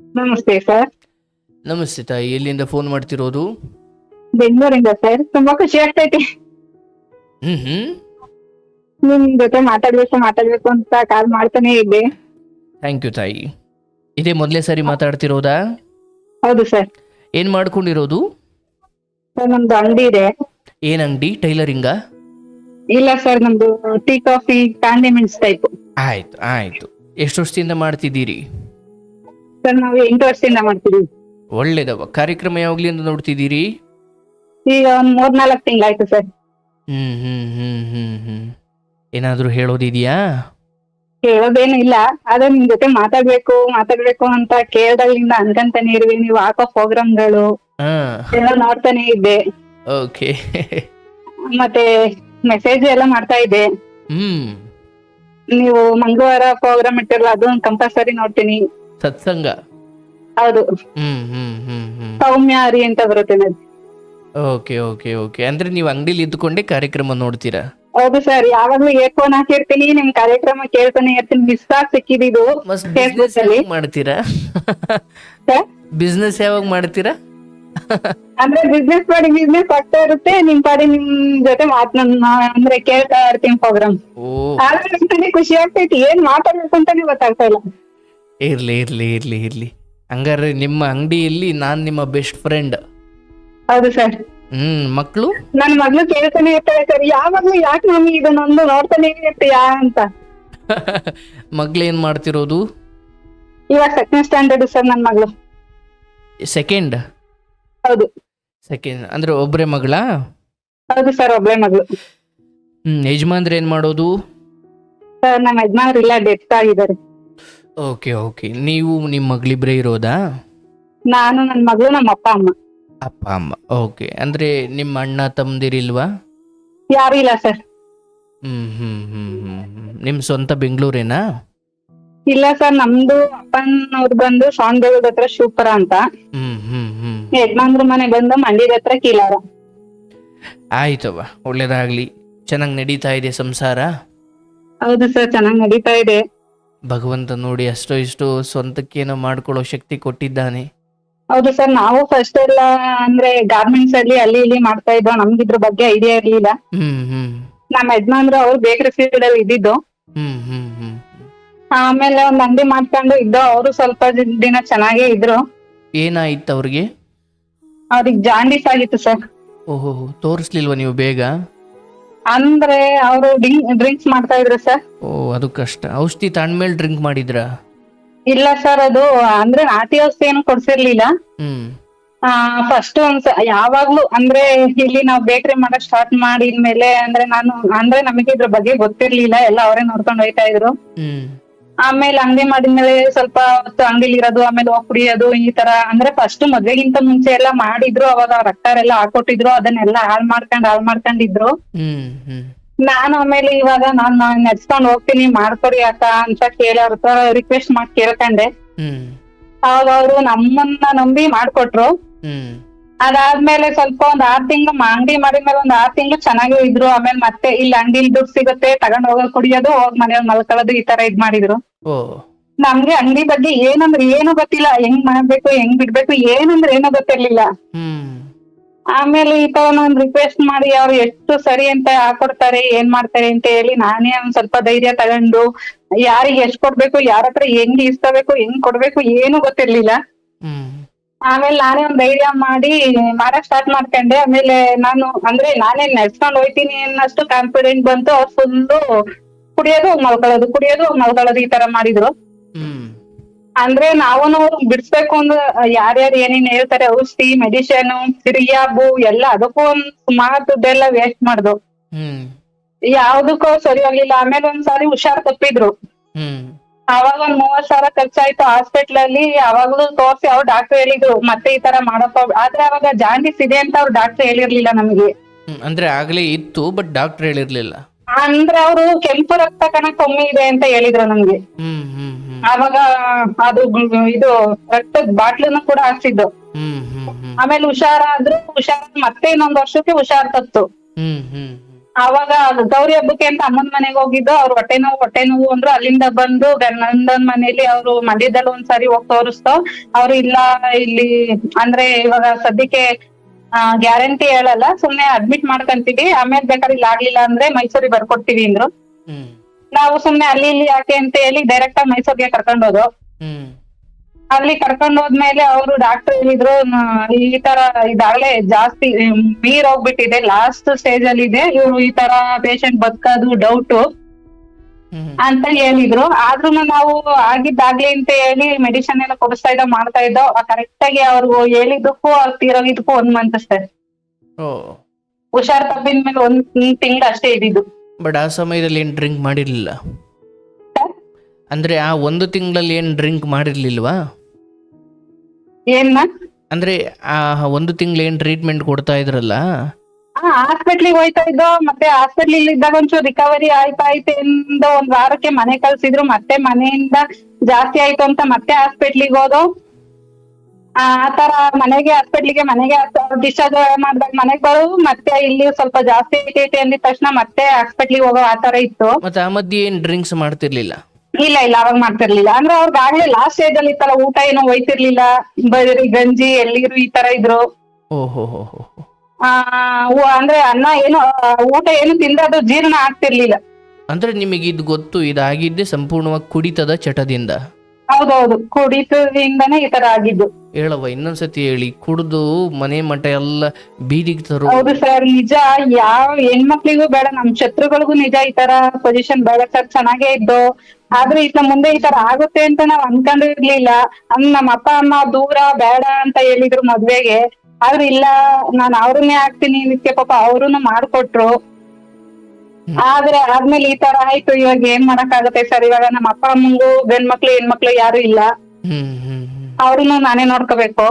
ನಮಸ್ತೆ ಸರ್. ನಮಸ್ತೆ ತಾಯಿ ಎಲ್ಲಿಂದ ಫೋನ್ ಮಾಡ್ತಿರೋದು? ಬೆಂಗಳೂರಿಂದ ಸರ್. ತುಂಬಾ ಖುಷಿ ಆಗ್ತೈತಿ. ಹ್ಮ್ ಹ್ಮ್. ನಿಮ್ ಜೊತೆ ಮಾತಾಡ್ಬೇಕು ಮಾತಾಡ್ಬೇಕು ಅಂತ ಕಾಲ್ ಮಾಡ್ತಾನೆ ಇದ್ದೆ. ಥ್ಯಾಂಕ್ ಯು ತಾಯಿ. ಇದೇ ಮೊದಲೇ ಸರಿ ಮಾತಾಡ್ತಿರೋದಾ? ಹೌದು ಸರ್. ಏನ್ ಮಾಡ್ಕೊಂಡಿರೋದು? ಸರ್ ನಮ್ದು ಅಂಗಡಿ ಇದೆ. ಏನ್ ಅಂಗಡಿ? ಟೈಲರಿಂಗಾ? ಇಲ್ಲ ಸರ್ ನಮ್ದು ಟೀ ಕಾಫಿ ಕಾಂಡಿಮೆಂಟ್ಸ್ ಟೈಪ್ ಆಯ್ತು ಆಯ್ತು. ಎಷ್ಟು ವರ್ಷದಿಂದ ಮಾಡ್ತಿದ್ದೀರಿ? ಸರ್ ನಾವು ಎಂಟು ವರ್ಷದಿಂದ ಮಾಡ್ತೀವಿ ಒಳ್ಳೇದ. ಕಾರ್ಯಕ್ರಮ ಯಾವಾಗ್ಲಿಂದ ನೋಡ್ತಿದ್ದೀರಿ? ಈಗ ಒಂದ್ ಮೂರ್ನಾಲ್ಕು ತಿಂಗಳಾಯ್ತು ಸರ್. ಹ್ಮ್ ಹ್ಮ್ ಹ್ಮ್ ಹ್ಮ್ ಹ್ಮ್. ಏನಾದ್ರೂ ಹೇಳೋದಿದ್ಯಾ? ಹೇಳೋದೇನು ಇಲ್ಲ. ಆದ್ರೆ ನಿಮ್ ಜೊತೆ ಮಾತಾಡ್ಬೇಕು ಮಾತಾಡ್ಬೇಕು ಅಂತ ಕೇಳ್ದಾಗ್ಲಿಂದ ಅನ್ಕಂತಾನೆ ಇರ್ವಿ ನೀವು ಹಾಕೋ ಪ್ರೋಗ್ರಾಮ್ಗಳು ಹಾ. ಎಲ್ಲ ನೋಡ್ತಾನೆ ಇದ್ದೆ. ಓಕೆ. ಮತ್ತೆ ಮೆಸೇಜ್ ಎಲ್ಲ ಮಾಡ್ತಾ ಇದ್ದೆ. ಹ್ಮ್. ನೀವು ಮಂಗಳವಾರ ಪ್ರೋಗ್ರಾಮ್ ಇಟ್ಟಿರಲ್ಲ ಅದೊಂದು ಕಂಪಲ್ಸರಿ ನೋಡ್ತೀನಿ. ಸತ್ಸಂಗ. ಹೌದು. ಹ್ಮ್ ಹ್ಮ್ ಹ್ಮ್ ಹ್ಮ್. ಸೌಮ್ಯ ಹರಿ ಅಂತ ಬರುತ್ತೆ ಓಕೆ ಓಕೆ ಓಕೆ. ಅಂದ್ರೆ ನೀವು ಅಂಗಡಿಲಿ ಇದ್ದುಕೊಂಡೇ ಕಾರ್ಯಕ್ರಮ ನೋಡ್ತೀರಾ? ಹೌದು ಸರ್ ಯಾವಾಗ್ಲೂ ಏರ್ಫೋನ್ ಹಾಕಿರ್ತೀನಿ ನಿಮ್ ಕಾರ್ಯಕ್ರಮ ಕೇಳ್ತಾನೆ ಇರ್ತೀನಿ. ಮಿಸ್ ಆಗಿ ಸಿಕ್ಕಿದ್ದು ಮಸ್ತ್ Facebook ಬಿಸ್ನೆಸ್ ಅಲ್ಲಿ. ಯಾವಾಗ ಮಾಡ್ತೀರಾ? Sir? ಬಿಸ್ನೆಸ್ ಯಾವಾಗ ಮಾಡ್ತೀರಾ? ಅಂದ್ರೆ ಬಿಸ್ನೆಸ್ ಮಾಡಿ ಬಿಸ್ನೆಸ್ ಆಗ್ತಾ ಇರುತ್ತೆ. ನಿಮ್ ಪಾಡಿ ನಿಮ್ ಜೊತೆ ಮಾತ್ ಅಂದ್ರೆ ಕೇಳ್ತಾ ಇರ್ತೀನಿ ಪ್ರೋಗ್ರಾಮ್ ಓ. ಆದ್ರೆ ಖುಷಿ ಆಗ್ತೈತಿ. ಏನ್ ಮಾತಾಡ್ಬೇಕು ಅಂತಾನೆ ಗೊತ್ತಾಗ್ತಾ ಇಲ್ಲ. ಇರ್ಲಿ ಇರ್ಲಿ ಇರ್ಲಿ ಇರ್ಲಿ. ಹಂಗಾರೆ ನಿಮ್ಮ ಅಂಗಡಿಯಲ್ಲಿ ನಾನು ನಿಮ್ಮ ಬೆಸ್ಟ್ ಫ್ರೆಂಡ್ ಹೌದು ಸರ್ ಹ್ಮ್ ಮಕ್ಕಳು ನನ್ನ ಮಗಳು ಕೇಳ್ತಾನೆ ಇರ್ತಾರೆ ಸರ್ ಯಾವಾಗ್ಲೂ ಯಾಕೆ ನಮ್ಗೆ ಇದನ್ನೊಂದು ನೋಡ್ತಾನೆ ಇರ್ತೀಯಾ ಅಂತ? ಮಗ್ಳು ಏನ್ ಮಾಡ್ತಿರೋದು? ಇವಾಗ ಸೆಕೆಂಡ್ ಸ್ಟ್ಯಾಂಡರ್ಡ್ ಸರ್ ನನ್ನ ಮಗಳು. ಸೆಕೆಂಡ್ ಹೌದು. ಸೆಕೆಂಡ್ ಅಂದ್ರೆ ಒಬ್ರೇ ಮಗಳ? ಹೌದು ಸರ್ ಒಬ್ರೆ ಮಗಳು. ಹ್ಮ್ ಯಜಮಾನ್ರು ಏನ್ ಮಾಡೋದು? ಸರ್ ನಮ್ಮ ಯಜಮಾನ್ರು ಇಲ್ಲ ಡೆತ್ ಆಗಿದ್ದಾರೆ ಓಕೆ ಓಕೆ ನೀವು ನಿಮ್ಮ ಮಗಳಿಬ್ರೇ ಇರೋದಾ? ನಾನು ನನ್ನ ಮಗಳು ನಮ್ಮ ಅಪ್ಪ ಅಮ್ಮ. ಅಪ್ಪ ಅಮ್ಮ. ಓಕೆ ಅಂದ್ರೆ ನಿಮ್ಮ ಅಣ್ಣ ತಮ್ಮದಿರಿಲ್ವಾ ಯಾರು ಇಲ್ಲ ಸರ್. ಹ್ಮ್ ಹ್ಮ್ ಹ್ಮ್ ಹ್ಮ್ ಹ್ಮ್. ನಿಮ್ ಸ್ವಂತ ಬೆಂಗಳೂರೇನಾ? ಇಲ್ಲ ಸರ್ ನಮ್ದು ಅಪ್ಪನವ್ರು ಬಂದು ಶ್ರಾವಣಬೇಳದ ಹತ್ರ ಶಿವಪುರ ಅಂತ. ಹ್ಮ್ ಹ್ಮ್ ಹ್ಮ್. ಯಜಮಾನ್ರ ಮನೆ ಬಂದು ಮಂಡ್ಯದ ಹತ್ರ ಕೀಲಾರ. ಆಯ್ತವ ಒಳ್ಳೇದಾಗ್ಲಿ. ಚೆನ್ನಾಗಿ ನಡೀತಾ ಇದೆ ಸಂಸಾರ? ಹೌದು ಸರ್ ಚೆನ್ನಾಗ್ ನಡೀತಾ ಇದೆ. ಭಗವಂತ ನೋಡಿ ಅಷ್ಟೋ ಇಷ್ಟು ಸ್ವಂತಕ್ಕೇನು ಮಾಡ್ಕೊಳ್ಳೋ ಶಕ್ತಿ ಕೊಟ್ಟಿದ್ದಾನೆ. ಹೌದು ಸರ್ ನಾವು ಫಸ್ಟ್ ಎಲ್ಲ ಅಂದ್ರೆ ಗಾರ್ಮೆಂಟ್ಸ್ ಅಲ್ಲಿ ಅಲ್ಲಿ ಇಲ್ಲಿ ಮಾಡ್ತಾ ಇದ್ದೋ ನಮ್ಗೆ ಇದ್ರ ಬಗ್ಗೆ ಐಡಿಯಾ ಇರ್ಲಿಲ್ಲ. ಹ್ಮ್ ಹ್ಮ್. ನಮ್ಮ ಯಜಮಾನ್ರು ಅವ್ರು ಬೇಕರಿ ಫೀಲ್ಡ್ ಅಲ್ಲಿ ಇದ್ದಿದ್ದು. ಹ್ಮ್ ಹ್ಮ್ ಹ್ಮ್. ಆಮೇಲೆ ಒಂದ್ ಅಂಗಡಿ ಮಾಡ್ಕೊಂಡು ಇದ್ದೋ ಅವರು ಸ್ವಲ್ಪ ದಿನ ಚೆನ್ನಾಗೇ ಇದ್ರು. ಏನಾಯ್ತು ಅವ್ರಿಗೆ? ಅವ್ರಿಗೆ ಜಾಂಡೀಸ್ ಆಗಿತ್ತು ಸರ್. ಓಹೋ ತೋರಿಸ್ಲಿಲ್ವಾ ನೀವು ಬೇಗ? ಅಂದ್ರೆ ಅವರು ಡ್ರಿಂಕ್ಸ್ ಮಾಡ್ತಾ ಇದ್ರು ಸರ್ ಓ ಅದು ಕಷ್ಟ. ಔಷಧಿ ತಾಂಡ್ಮೇಲೆ ಡ್ರಿಂಕ್ ಮಾಡಿದ್ರಾ? ಇಲ್ಲ ಸರ್ ಅದು ಅಂದ್ರೆ ನಾಟಿ ಔಷಧಿ ಏನು ಕೊಡ್ಸಿರ್ಲಿಲ್ಲ. ಹ್ಮ್. ಫಸ್ಟ್ ಒಂದ್ಸ ಯಾವಾಗ್ಲೂ ಅಂದ್ರೆ ಇಲ್ಲಿ ನಾವು ಬೇಕರಿ ಮಾಡಕ್ ಸ್ಟಾರ್ಟ್ ಮಾಡಿದ್ಮೇಲೆ ಅಂದ್ರೆ ನಾನು ಅಂದ್ರೆ ನಮಗೆ ಇದ್ರ ಬಗ್ಗೆ ಗೊತ್ತಿರ್ಲಿಲ್ಲ. ಎಲ್ಲ ಅವರೇ ನೋಡ್ಕೊಂಡು ಹೋಯ್ತಾ ಇದ್ರು. ಹ್ಮ್. ಆಮೇಲೆ ಅಂಗಡಿ ಮಾಡಿದ್ಮೇಲೆ ಸ್ವಲ್ಪ ಹೊತ್ತು ಅಂಗಡಿಲಿ ಇರೋದು ಆಮೇಲೆ ಹೋಗ್ ಕುಡಿಯೋದು ಈ ತರ. ಅಂದ್ರೆ ಫಸ್ಟ್ ಮದ್ವೆಗಿಂತ ಮುಂಚೆ ಎಲ್ಲ ಮಾಡಿದ್ರು ಅವಾಗ ಅವ್ರ ಅಕ್ಕಾರೆಲ್ಲ ಹಾಕೊಟ್ಟಿದ್ರು ಅದನ್ನೆಲ್ಲ ಹಾಳ್ ಮಾಡ್ಕೊಂಡ್ ಹಾಳ್ ಮಾಡ್ಕೊಂಡಿದ್ರು. ನಾನು ಆಮೇಲೆ ಇವಾಗ ನಾನ್ ನಡ್ಸ್ಕೊಂಡ್ ಹೋಗ್ತೀನಿ ಮಾಡ್ಕೊಡಿ ಅಕ್ಕ ಅಂತ ಕೇಳಿ ಅವ್ರ ಹತ್ರ ರಿಕ್ವೆಸ್ಟ್ ಮಾಡಿ ಕೇಳ್ಕೊಂಡೆ. ಅವಾಗ ಅವರು ನಮ್ಮನ್ನ ನಂಬಿ ಮಾಡ್ಕೊಟ್ರು. ಅದಾದ್ಮೇಲೆ ಸ್ವಲ್ಪ ಒಂದ್ ಆರ್ ತಿಂಗ್ಳು ಅಂಗಡಿ ಮಾಡಿದ್ಮೇಲೆ ಒಂದ್ ಆರ್ ತಿಂಗ್ಳು ಚೆನ್ನಾಗಿ ಇದ್ರು. ಆಮೇಲೆ ಮತ್ತೆ ಇಲ್ಲಿ ಅಂಗಡಿಲಿ ದುಡ್ಡು ಸಿಗುತ್ತೆ ತಗೊಂಡ್ ಹೋಗೋದ್ ಕುಡಿಯೋದು ಹೋಗ್ ಮನೇಲಿ ಮಲ್ಕೊಳ್ಳೋದು ಈ ತರ ಇದ್ ಮಾಡಿದ್ರು. ನಮ್ಗೆ ಅಂಗಡಿ ಬಗ್ಗೆ ಏನಂದ್ರೆ ಏನು ಗೊತ್ತಿಲ್ಲ ಹೆಂಗ್ ಮಾಡ್ಬೇಕು ಹೆಂಗ್ ಬಿಡ್ಬೇಕು ಏನಂದ್ರೆ ಏನೋ ಗೊತ್ತಿರ್ಲಿಲ್ಲ. ಆಮೇಲೆ ಈ ತರ ನಾನ್ ರಿಕ್ವೆಸ್ಟ್ ಮಾಡಿ ಅವ್ರು ಎಷ್ಟು ಸರಿ ಅಂತ ಹಾಕೊಡ್ತಾರೆ ಏನ್ ಮಾಡ್ತಾರೆ ಅಂತ ಹೇಳಿ ನಾನೇ ಒಂದ್ ಸ್ವಲ್ಪ ಧೈರ್ಯ ತಗೊಂಡು ಯಾರಿಗೆ ಎಷ್ಟ್ ಕೊಡ್ಬೇಕು ಯಾರ ಹತ್ರ ಹೆಂಗ್ ಇಸ್ಕೋಬೇಕು ಹೆಂಗ್ ಕೊಡ್ಬೇಕು ಏನು ಗೊತ್ತಿರ್ಲಿಲ್ಲ. ಆಮೇಲೆ ನಾನೇ ಒಂದ್ ಧೈರ್ಯ ಮಾಡಿ ಮಾಡಕ್ ಸ್ಟಾರ್ಟ್ ಮಾಡ್ಕೊಂಡೆ. ಆಮೇಲೆ ನಾನು ಅಂದ್ರೆ ನಾನೇ ನಡ್ಸ್ಕೊಂಡ್ ಹೋಯ್ತೀನಿ ಅನ್ನಷ್ಟು ಕಾನ್ಫಿಡೆಂಟ್ ಬಂತು. ಅವ್ರು ಫುಲ್ಲು ಕುಡಿಯೋದು ಮಲ್ಕೊಳ್ಳೋದು ಕುಡಿಯೋದು ಮಲ್ಕೊಳ್ಳೋದು ಈ ತರ ಮಾಡಿದ್ರು. ಅಂದ್ರೆ ನಾವು ಬಿಡ್ಸ್ಬೇಕು ಅಂದ್ರೆ ಯಾರ್ಯಾರು ಏನೇನ್ ಹೇಳ್ತಾರೆ ಔಷಧಿ ಮೆಡಿಸಿನ್ ಸಿರಿಯಾಬು ಎಲ್ಲ ಅದಕ್ಕೂ ಒಂದ್ ಸುಮಾರು ದುಡ್ಡೆಲ್ಲ ವೇಸ್ಟ್ ಮಾಡ್ದು. ಯಾವ್ದಕ್ಕೂ ಸರಿ ಆಗ್ಲಿಲ್ಲ. ಆಮೇಲೆ ಒಂದ್ಸಾರಿ ಹುಷಾರ್ ತಪ್ಪಿದ್ರು. ಅವಾಗ ಒಂದ್ ಮೂವತ್ ಸಾವಿರ ಖರ್ಚಾಯ್ತು ಹಾಸ್ಪಿಟ್ಲ್ ಅಲ್ಲಿ ಅವಾಗ್ಲೂ ತೋರ್ಸಿ ಅವ್ರು ಡಾಕ್ಟರ್ ಹೇಳಿದ್ರು ಮತ್ತೆ ಈ ತರ ಮಾಡಪ್ಪ. ಆದ್ರೆ ಅವಾಗ ಜಾಂಡಿಸ್ ಇದೆ ಅಂತ ಅವ್ರು ಡಾಕ್ಟರ್ ಹೇಳಿರ್ಲಿಲ್ಲ ನಮಗೆ. ಅಂದ್ರೆ ಆಗ್ಲೇ ಇತ್ತು ಬಟ್ ಡಾಕ್ಟರ್ ಹೇಳಿರ್ಲಿಲ್ಲ. ಅಂದ್ರೆ ಅವರು ಕೆಂಪು ರಕ್ತ ಕಣ ಕಮ್ಮಿ ಇದೆ ಅಂತ ಹೇಳಿದ್ರು ನಮ್ಗೆ ಅವಾಗ ಅದು ಇದು ರಕ್ತದ ಬಾಟ್ಲನ್ನು ಕೂಡ ಹಾಕ್ಸಿದ್ದು. ಆಮೇಲೆ ಹುಷಾರಾದ್ರು ಹುಷಾರ ಮತ್ತೆ ಇನ್ನೊಂದ್ ವರ್ಷಕ್ಕೆ ಹುಷಾರ್ ತತ್ತು. ಅವಾಗ ಗೌರಿ ಹಬ್ಬಕ್ಕೆ ಅಂತ ಅಮ್ಮನ ಮನೆಗೆ ಹೋಗಿದ್ದು ಅವ್ರು ಹೊಟ್ಟೆ ನೋವು ಹೊಟ್ಟೆ ನೋವು ಅಂದ್ರು ಅಲ್ಲಿಂದ ಬಂದು ಗಂಡನ್ ಮನೇಲಿ ಅವ್ರು ಮಂಡ್ಯದಲ್ಲಿ ಒಂದ್ಸರಿ ಹೋಗಿ ತೋರಿಸ್ತು. ಅವ್ರು ಇಲ್ಲ ಇಲ್ಲಿ ಅಂದ್ರೆ ಇವಾಗ ಸದ್ಯಕ್ಕೆ ಗ್ಯಾರಂಟಿ ಹೇಳಲ್ಲ ಸುಮ್ನೆ ಅಡ್ಮಿಟ್ ಮಾಡ್ಕಂತೀವಿ. ಆಮೇಲೆ ಬೇಕಾದ್ರೆ ಇಲ್ಲಿ ಆಗ್ಲಿಲ್ಲ ಅಂದ್ರೆ ಮೈಸೂರಿಗೆ ಬರ್ಕೊಡ್ತೀವಿ ಅಂದ್ರು. ನಾವು ಸುಮ್ನೆ ಅಲ್ಲಿ ಇಲ್ಲಿ ಯಾಕೆ ಅಂತ ಹೇಳಿ ಡೈರೆಕ್ಟ್ ಆಗಿ ಮೈಸೂರಿಗೆ ಕರ್ಕೊಂಡ್ ಹೋದ್ರು ಹ್ಮ್. ಅಲ್ಲಿ ಕರ್ಕೊಂಡ್ ಹೋದ್ಮೇಲೆ ಅವರು ಡಾಕ್ಟರ್ ಹೇಳಿದ್ರು ಈ ತರ ಇದಾಗ್ಲೇ ಜಾಸ್ತಿ ಮೀರ್ ಹೋಗ್ಬಿಟ್ಟಿದೆ ಲಾಸ್ಟ್ ಸ್ಟೇಜ್ ಅಲ್ಲಿ ಇದೆ. ಇವ್ರು ಈ ತರ ಪೇಷಂಟ್ ಬದುಕೋದು ಡೌಟ್ ಅಂತ ಹೇಳಿದ್ರು. ಆದ್ರೂ ನಾವು ಆಗಿದ್ದಾಗ್ಲಿ ಅಂತ ಹೇಳಿ ಮೆಡಿಸಿನ್ ಎಲ್ಲ ಕೊಡಿಸ್ತಾ ಇದ್ದೋ ಮಾಡ್ತಾ ಇದ್ದೋ ಕರೆಕ್ಟ್ ಆಗಿ ಅವ್ರು ಹೇಳಿದ್ದಕ್ಕೂ ಅವ್ರು ತೀರೋಗಿದ್ದಕ್ಕೂ ಒಂದ್ ಮಂತ್ ಅಷ್ಟೇ. ಓ. ಹುಷಾರ್ ತಪ್ಪಿನ ಮೇಲೆ ಒಂದ್ ತಿಂಗಳು ಅಷ್ಟೇ ಇದ್ದಿದ್ದು. ಬಟ್ ಆ ಸಮಯದಲ್ಲಿ ಏನ್ ಡ್ರಿಂಕ್ ಮಾಡಿರ್ಲಿಲ್ಲ? ಅಂದ್ರೆ ಆ ಒಂದು ತಿಂಗಳಲ್ಲಿ ಏನ್ ಡ್ರಿಂಕ್ ಮಾಡಿರ್ಲಿಲ್ವಾ? ಏನ್ ಅಂದ್ರೆ ಆ ಒಂದು ತಿಂಗಳು ಏನ್ ಟ್ರೀಟ್ಮೆಂಟ್ ಕೊಡ್ತಾ ಇದ್ರಲ್ಲ? ಹಾ ಹಾಸ್ಪಿಟ್ಲಿಗೆ ಹೋಯ್ತಾ ಇದ್ದೋ ಮತ್ತೆ ಹಾಸ್ಪಿಟ್ಲ್ ಇದ್ದಾಗ ಒಂಚೂರು ರಿಕವರಿ ಆಯ್ತಾ ಐತೆ ಇಂದ ಒಂದ್ ವಾರಕ್ಕೆ ಮನೆ ಕಳ್ಸಿದ್ರು ಮತ್ತೆ ಮನೆಯಿಂದ ಜಾಸ್ತಿ ಆಯ್ತು ಅಂತ ಮತ್ತೆ ಹಾಸ್ಪಿಟ್ಲಿಗೆ ಹೋದೋ. ಆ ತರ ಮನೆಗೆ ಹಾಸ್ಪಿಟ್ಲಿಗೆ ಮನೆಗೆ ಡಿಸ್ಚಾರ್ಜ್ ಮಾಡಿದಾಗ ಮನೆಗೆ ಬರೋದು ಮತ್ತೆ ಇಲ್ಲಿ ಸ್ವಲ್ಪ ಜಾಸ್ತಿ ಐತೈತೆ ಅಂದಿದ ತಕ್ಷಣ ಮತ್ತೆ ಹಾಸ್ಪಿಟ್ಲಿಗೆ ಹೋಗೋ ಆ ತರ ಇತ್ತು. ಮತ್ತೆ ಆ ಮಧ್ಯೆ ಏನ್ ಡ್ರಿಂಕ್ಸ್ ಮಾಡ್ತಿರ್ಲಿಲ್ಲ? ಇಲ್ಲ ಇಲ್ಲ ಅವಾಗ ಮಾಡ್ತಿರ್ಲಿಲ್ಲ. ಅಂದ್ರೆ ಅವ್ರಿಗಾಗ್ಲೇ ಲಾಸ್ಟ್ ಸ್ಟೇಜ್ ಅಲ್ಲಿ ಇತ್ತಲ್ಲ ಊಟ ಏನೋ ಹೋಯ್ತಿರ್ಲಿಲ್ಲ. ಬರೀ ಗಂಜಿ ಎಲ್ಲಿರು ಈ ತರ ಇದ್ರು. ಓಹೋ ಹೋ ಹೋ ಹೋ. ಆ ಊ- ಅಂದ್ರೆ ಅನ್ನ ಏನು ಆ, ಊಟ ಏನು ತಿಂದ್ರೆ ಅದು ಜೀರ್ಣ ಆಗ್ತಿರ್ಲಿಲ್ಲ. ಅಂದ್ರೆ ನಿಮಗೆ ಇದು ಗೊತ್ತು ಇದಾಗಿದ್ದೆ ಸಂಪೂರ್ಣವಾಗಿ ಕುಡಿತದ ಚಟದಿಂದ. ಹೌದೌದು ಕುಡಿತದಿಂದನೇ ಈ ತರ ಆಗಿದ್ದು. ಹೇಳವ್ವ ಇನ್ನೊಂದ್ಸತಿ ಹೇಳಿ ಕುಡಿದು ಮನೆ ಮಠ ಎಲ್ಲ ಬೀದಿಗೆ ತರೋ ಹೌದು ಸರ್ ನಿಜ ಯಾವ ಹೆಣ್ಮಕ್ಳಿಗೂ ಬೇಡ ನಮ್ ಶತ್ರುಗಳಿಗೂ ನಿಜ ಈ ತರ ಪೊಸಿಷನ್ ಬೇಡ ಸರ್ ಚೆನ್ನಾಗೇ ಇದ್ದು. ಆದ್ರೆ ಇತ್ತ ಮುಂದೆ ಈ ತರ ಆಗುತ್ತೆ ಅಂತ ನಾವ್ ಅನ್ಕೊಂಡಿರ್ಲಿಲ್ಲ. ಅಂದ್ ನಮ್ಮ ಅಪ್ಪ ಅಮ್ಮ ದೂರ ಬೇಡ ಅಂತ ಹೇಳಿದ್ರು ಮದ್ವೆಗೆ. ಆದ್ರೆ ಇಲ್ಲ ನಾನ್ ಅವ್ರನ್ನೇ ಆಗ್ತೀನಿ ನಿತ್ಯ ಪಾಪ ಅವ್ರುನು ಮಾಡ್ಕೊಟ್ರು. ಆದ್ರೆ ಆದ್ಮೇಲೆ ಈ ತರ ಆಯ್ತು ಇವಾಗ ಏನ್ ಮಾಡಕ್ಕಾಗತ್ತೆ ಸರ್? ಇವಾಗ ನಮ್ಮ ಅಪ್ಪ ಅಮ್ಮಂಗೂ ಗಂಡ್ಮಕ್ಳು ಹೆಣ್ಮಕ್ಳು ಯಾರು ಇಲ್ಲ. ಅವ್ರನ್ನು ನಾನೇ ನೋಡ್ಕೋಬೇಕು.